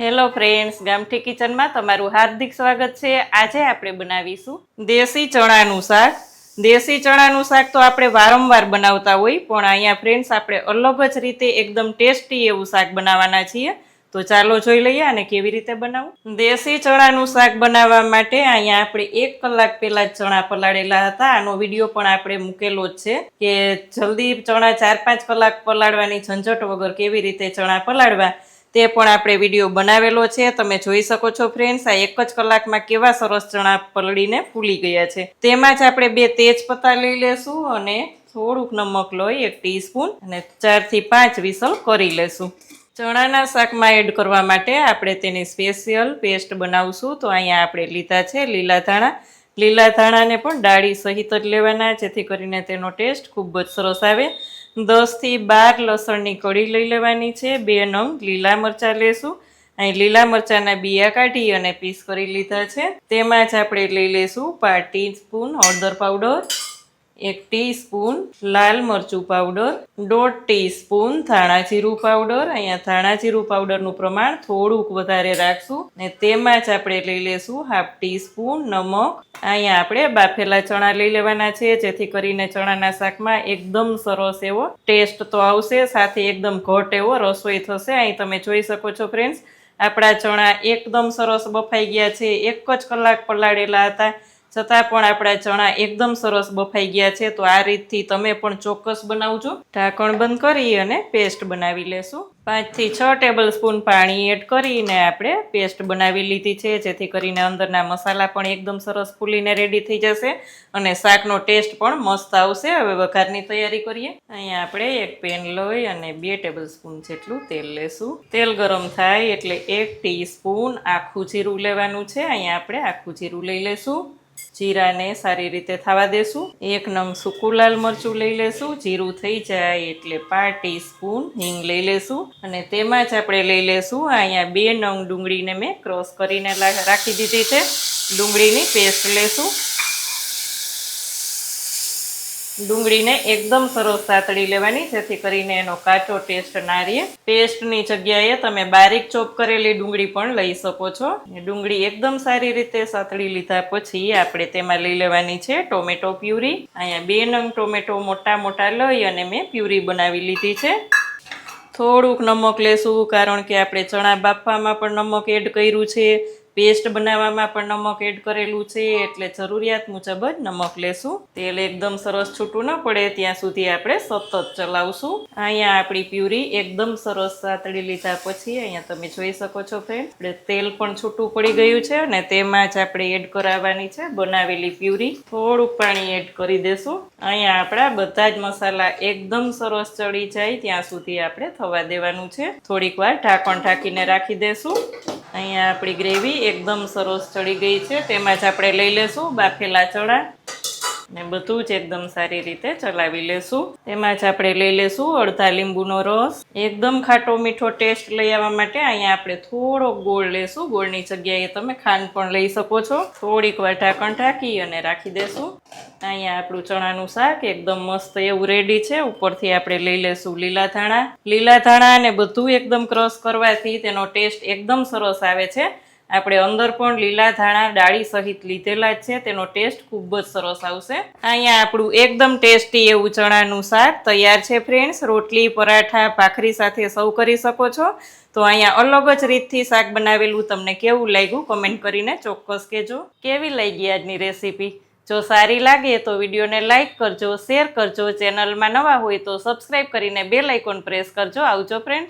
Hello friends ગામઠી કિચનમાં તમારું હાર્દિક સ્વાગત છે. આજે આપણે બનાવીશું દેશી ચણાનું શાક. દેશી ચણાનું શાક તો આપણે વારંવાર બનાવતા હોય, પણ અહીંયા ફ્રેન્ડ્સ આપણે અલગ જ રીતે એકદમ ટેસ્ટી એવું શાક બનાવવાના છીએ. તો ચાલો જોઈ લઈએ અને કેવી રીતે બનાવવું દેશી ચણાનું શાક બનાવવા માટે અહીંયા આપણે એક કલાક પહેલા જ ચણા પલાળેલા હતા. આનો વીડિયો પણ આપણે મૂકેલો જ છે કે જલ્દી ચણા ચાર પાંચ કલાક પલાળવાની ઝંઝટ વગર કેવી રીતે ચણા પલાળવા તે પણ આપણે વીડિયો બનાવેલો છે. તમે જોઈ શકો છો ફ્રેન્ડ્સ આ એક જ કલાકમાં કેવા સરસ ચણા પલળીને ફૂલી ગયા છે. તેમાં જ આપણે બે તેજપત્તા લઈ લેશું અને થોડુંક નમક લઈ એક ટીસ્પૂન અને ચારથી પાંચ વિસલ કરી લેશું. ચણાના શાકમાં એડ કરવા માટે આપણે તેની સ્પેશિયલ પેસ્ટ બનાવશું. તો અહીંયા આપણે લીધા છે લીલા ધાણા. લીલા ધાણાને પણ ડાળી સહિત જ લેવાના, જેથી કરીને તેનો ટેસ્ટ ખૂબ જ સરસ આવે. દસથી બાર લસણની કળી લઈ લેવાની છે. બે નંગ લીલા મરચાં લેશું. અહીં લીલા મરચાંના બિયા કાઢી અને પીસ કરી લીધા છે. તેમાં જ આપણે લઈ લેશું પાંચ ટીસ્પૂન હળદર પાવડર. એક ટીસ્પૂન લાલ મરચું પાવડર, દોઢ ટીસ્પૂન ધાણા જીરું પાવડર. અહીંયા ધાણા જીરું પાવડરનું પ્રમાણ થોડુંક વધારે રાખશું ને તેમાં જ આપણે લઈ લેશું હાફ ટીસ્પૂન નમક. અહીંયા આપણે બાફેલા ચણા લઈ લેવાના છે, જેથી કરીને ચણાના શાકમાં એકદમ સરસ એવો ટેસ્ટ તો આવશે, સાથે એકદમ ઘટ એવો રસોઈ થશે. અહીં તમે જોઈ શકો છો ફ્રેન્ડ્સ, આપણા ચણા એકદમ સરસ બફાઈ ગયા છે. એક જ કલાક પલાળેલા હતા. છતાં પણ આપણા ચણા એકદમ સરસ બફાઈ ગયા છે, તો આ રીતથી તમે પણ ચોક્કસ બનાવજો. ઢાંકણ બંધ કરી અને પેસ્ટ બનાવી લેશું. પાંચથી છ ટેબલ સ્પૂન પાણી એડ કરીને આપણે પેસ્ટ બનાવી લીધી છે, જેથી કરીને અંદરના મસાલા પણ એકદમ સરસ ફૂલીને રેડી થઈ જશે અને શાકનો ટેસ્ટ પણ મસ્ત આવશે. હવે વઘારની તૈયારી કરીએ. અહીંયા આપણે એક પેન લઈ અને બે ટેબલ સ્પૂન જેટલું તેલ લેશું. તેલ ગરમ થાય એટલે એક ટીસ્પૂન આખું જીરું લેવાનું છે. અહીંયા આપણે આખું જીરું લઈ લેશું. જીરાને સારી રીતે થવા દેશું. એક નંગ સૂકું લાલ મરચું લઈ લેશું. જીરું થઈ જાય એટલે પાંચ ટીસ્પૂન હિંગ લઈ લેશું. અને તેમાં જ આપણે લઈ લેશું અહીંયા બે નંગ ડુંગળીને મેં ક્રોસ કરીને રાખી દીધી છે. ડુંગળીની પેસ્ટ લેશું. ડુંગળીને એકદમ સરસ સાતળી લેવાની, જેથી કરીને એનો કાચો ટેસ્ટ ના રહે. પેસ્ટની જગ્યાએ તમે બારીક ચોપ કરેલી ડુંગળી પણ લઈ શકો છો. ડુંગળી એકદમ સારી રીતે સાતળી લીધા પછી આપણે તેમાં લઈ લેવાની છે ટોમેટો પ્યુરી. અહીંયા બે નંગ ટોમેટો મોટા મોટા લઈ અને મેં પ્યુરી બનાવી લીધી છે. થોડુંક નમક લેશું, કારણ કે આપણે ચણા બાફવામાં પણ નમક એડ કર્યું છે. પેસ્ટ બનાવવામાં પણ નમક એડ કરેલું છે, એટલે જરૂરિયાત મુજબ જ નમક લેશું. તેલ એકદમ સરસ છૂટું ન પડે, ત્યાં સુધી આપણે સતત ચલાવશું. અહીંયા આપણી પ્યુરી એકદમ સરસ સાતળી લીધા પછી અહીંયા તમે જોઈ શકો છો ફ્રેન્ડ આપણે તેલ પણ છૂટું પડી ગયું છે અને તેમાં જ આપણે એડ કરાવવાની છે બનાવેલી પ્યુરી. થોડુંક પાણી એડ કરી દેશું. અહીંયા આપણા બધા જ મસાલા એકદમ સરસ ચડી જાય ત્યાં સુધી આપણે થવા દેવાનું છે. થોડીક વાર ઢાંકણ ઢાંકીને રાખી દેશું. અહીંયા આપણી ગ્રેવી એકદમ સરસ ચડી ગઈ છે. તેમાં જ આપણે લઈ લેશું બાફેલા ચણા. ને બધું જ એકદમ સારી રીતે ચલાવી લેશું. તેમાં જ આપણે લઈ લેશું અડધા લીંબુનો રસ. એકદમ ખાટો મીઠો ટેસ્ટ લઈ આવવા માટે અહીંયા આપણે થોડો ગોળ લેશું. ગોળની જગ્યાએ તમે ખાંડ પણ લઈ શકો છો. થોડીક વાર ઢાંકણ ઢાંકી અને રાખી દેશું. અહીંયા આપણું ચણાનું શાક એકદમ મસ્ત એવું રેડી છે. ઉપરથી આપણે લઈ લેશું લીલા ધાણા. લીલા ધાણા અને બધું એકદમ ક્રશ કરવાથી તેનો ટેસ્ટ એકદમ સરસ આવે છે. આપણે અંદર પણ લીલા ધાણા, ડાળી સહિત લીધેલા છે. તેનો ટેસ્ટ ખૂબ જ સરસ આવશે. અહીંયા આપણું એકદમ ટેસ્ટી એવું ચણાનું શાક તૈયાર છે ફ્રેન્ડ્સ રોટલી, પરાઠા, ભાખરી સાથે સર્વ કરી શકો છો. તો અહીંયા અલગ જ રીતથી શાક બનાવેલું તમને કેવું લાગ્યું કમેન્ટ કરીને ચોક્કસ કહેજો. કેવી લાગી આજની રેસીપી જો સારી લાગે તો વિડીયોને લાઇક કરજો શેર કરજો. ચેનલમાં નવા હોય તો સબસ્ક્રાઈબ કરીને બેલ આઇકોન પ્રેસ કરજો. આવજો ફ્રેન્ડ